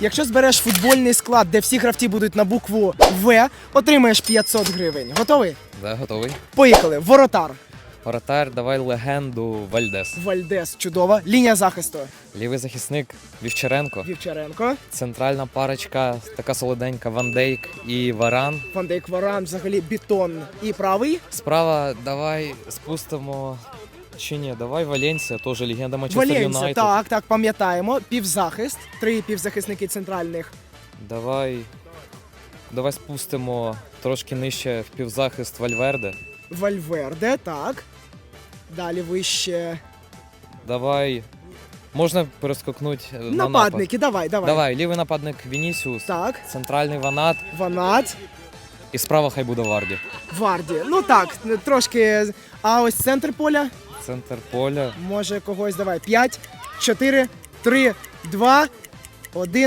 Якщо збереш футбольний склад, де всі гравці будуть на букву В, отримаєш 500 гривень. Готовий? Да, готовий. Поїхали. Воротар. Воротар, давай легенду Вальдес. Вальдес. Чудова. Лінія захисту. Лівий захисник Вівчаренко. Вівчаренко. Центральна парочка, така солоденька Ван Дейк і Варан. Ван Дейк Варан, взагалі бетон. І правий. Справа давай спустимо. Чи ні, давай Валенсія, теж легенда Манчестер Валенсія. Юнайтед. Так, так, пам'ятаємо. Півзахист. Три півзахисники центральних. Давай. Давай спустимо трошки нижче в півзахист Вальверде. Вальверде, так. Далі вище. Давай. Можна перескокнути на напад. Нападники, давай, давай. Давай, лівий нападник Вінісіус, Так, центральний Ванат Ванат, і справа хай буде Варді. Варді. Ну так, трошки. А ось центр поля. Центр поля. Може когось давай. 5, 4, 3, 2, 1.